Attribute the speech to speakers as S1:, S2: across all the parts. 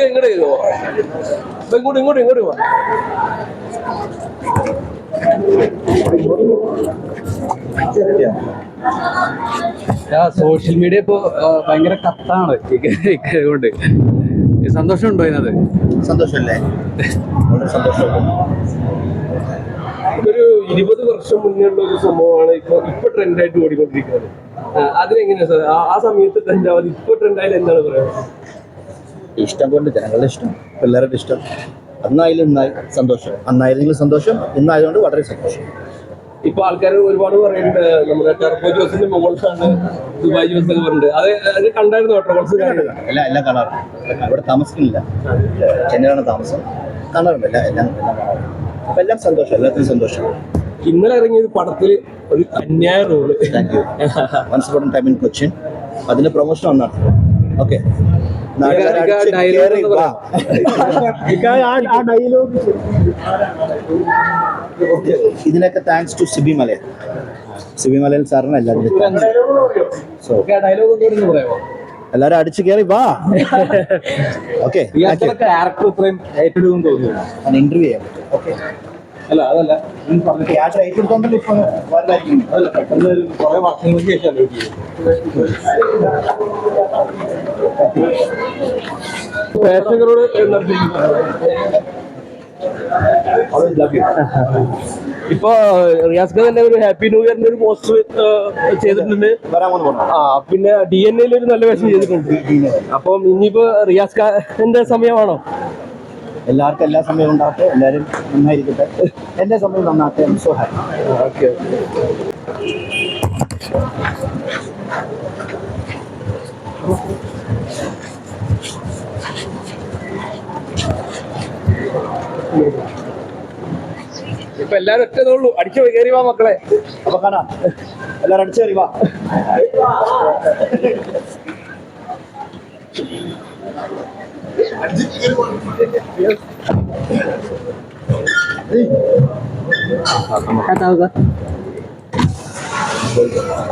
S1: ഇങ്ങോട്ട്
S2: കയറുമോ ഇങ്ങോട്ട് ഇങ്ങോട്ട് ഇങ്ങോട്ട്
S1: സോഷ്യൽ മീഡിയ ഇപ്പൊ ഭയങ്കര കത്താണ് കൊണ്ട് സന്തോഷമുണ്ടോ അതിനത്
S3: സന്തോഷമല്ലേ
S2: ഒരു ഇരുപത് വർഷം മുന്നേ ഉള്ള ഒരു സംഭവമാണ് ഇപ്പൊ ഇപ്പൊ ട്രെൻഡായിട്ട് ഓടിക്കൊണ്ടിരിക്കുന്നത് അതിനെങ്ങനെയാ സാർ ആ- ആ സമയത്ത് ട്രെൻഡ് ആവാതെ ഇപ്പൊ ട്രെൻഡായാലും എന്താണ് പറയുക
S3: ഇഷ്ടം കൊണ്ട് ജനങ്ങളുടെ ഇഷ്ടം പിള്ളേരുടെ ഇഷ്ടം. അന്നായാലും ഇന്നായി സന്തോഷം. അന്നായിരുന്നെങ്കിലും സന്തോഷം ഇന്നായതുകൊണ്ട് വളരെ സന്തോഷം.
S2: ഇപ്പൊ ആൾക്കാർ ഒരുപാട് പറയുന്നുണ്ട് നമ്മുടെ ടെർബോ ജോസിന്റെ മുകളിലാണ് ദുബായ് ജോസ് എന്ന് പറഞ്ഞിട്ട്. അത് കണ്ടായിരുന്നു? ട്രോൾസ്
S3: എല്ലാം എല്ലാം കാണാറുണ്ട് അവിടെ താമസിക്കുന്നില്ല. ചെന്നൈയിലാണ് താമസം. കാണാറുണ്ട്. എല്ലാം എല്ലാം എല്ലാം കാണാറുണ്ട്. അപ്പൊ എല്ലാം സന്തോഷം എല്ലാത്തിനും സന്തോഷം.
S2: ഇന്നലെ ഇറങ്ങിയ ഒരു പടത്തിൽ ഒരു അന്യായ role
S3: thank you once upon time in Cochin അതിന്റെ പ്രൊമോഷൻ ഒന്നാണ് ഓക്കെ. ഇതിനൊക്കെ താങ്ക്സ് ടു സിബി മലയൻ. സിബി മലയൻ സാറിന് എല്ലാവരും എല്ലാരും അടിച്ചു കയറി വാ. ഓക്കെ ഇന്റർവ്യൂ ചെയ്യാൻ പറ്റും. ഓക്കെ
S1: അല്ല അതല്ല.
S3: ക്യാഷ് ഏറ്റെടുത്തോണ്ടല്ലോ ഇപ്പൊ വലുതായിരിക്കും
S1: അതല്ല പെട്ടെന്ന് കുറെ വർഷങ്ങൾക്ക് ശേഷം
S2: പ്രേക്ഷകരോട് ഇപ്പൊ റിയാസ് തന്നെ ഒരു ഹാപ്പി ന്യൂ ഇയറിന്റെ ഒരു പോസ്റ്റർ ചെയ്തിട്ടുണ്ട്. ആ പിന്നെ ഡി എൻ എയിൽ ഒരു നല്ല വേഷം ചെയ്തിട്ടുണ്ട്. അപ്പം ഇനിയിപ്പോ റിയാസ് ഖാന്റെ സമയമാണോ?
S3: എല്ലാവർക്കും എല്ലാ സമയവും ഉണ്ടാകട്ടെ. എല്ലാവരും നന്നായിരിക്കട്ടെ. എന്റെ സമയം നന്നാകട്ടെ. ഐ സോ ഹാപ്പി
S2: ഓക്കെ ഇപ്പൊ എല്ലാരും ഒറ്റതുള്ളൂ അടിച്ചു കയറി വാ മക്കളെ.
S3: അപ്പൊ കാണാ. എല്ലാരും അടിച്ചു കയറി വാ.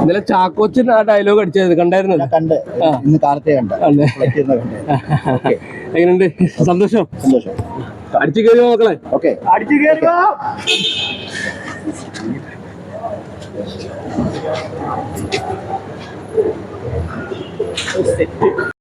S2: ഇന്നലെ ചാക്കോച്ചിന് ആ ഡയലോഗ് അടിച്ചത് കണ്ടായിരുന്നു
S3: കണ്ട്. ഇന്ന് കാലത്തെ കണ്ട.
S2: എങ്ങനെയുണ്ട്? സന്തോഷം?
S3: സന്തോഷം.
S2: അടിച്ചു കയറിയോ മക്കളെ.
S3: ഓക്കെ.
S2: അടിച്ചു കയറിയോ വാ.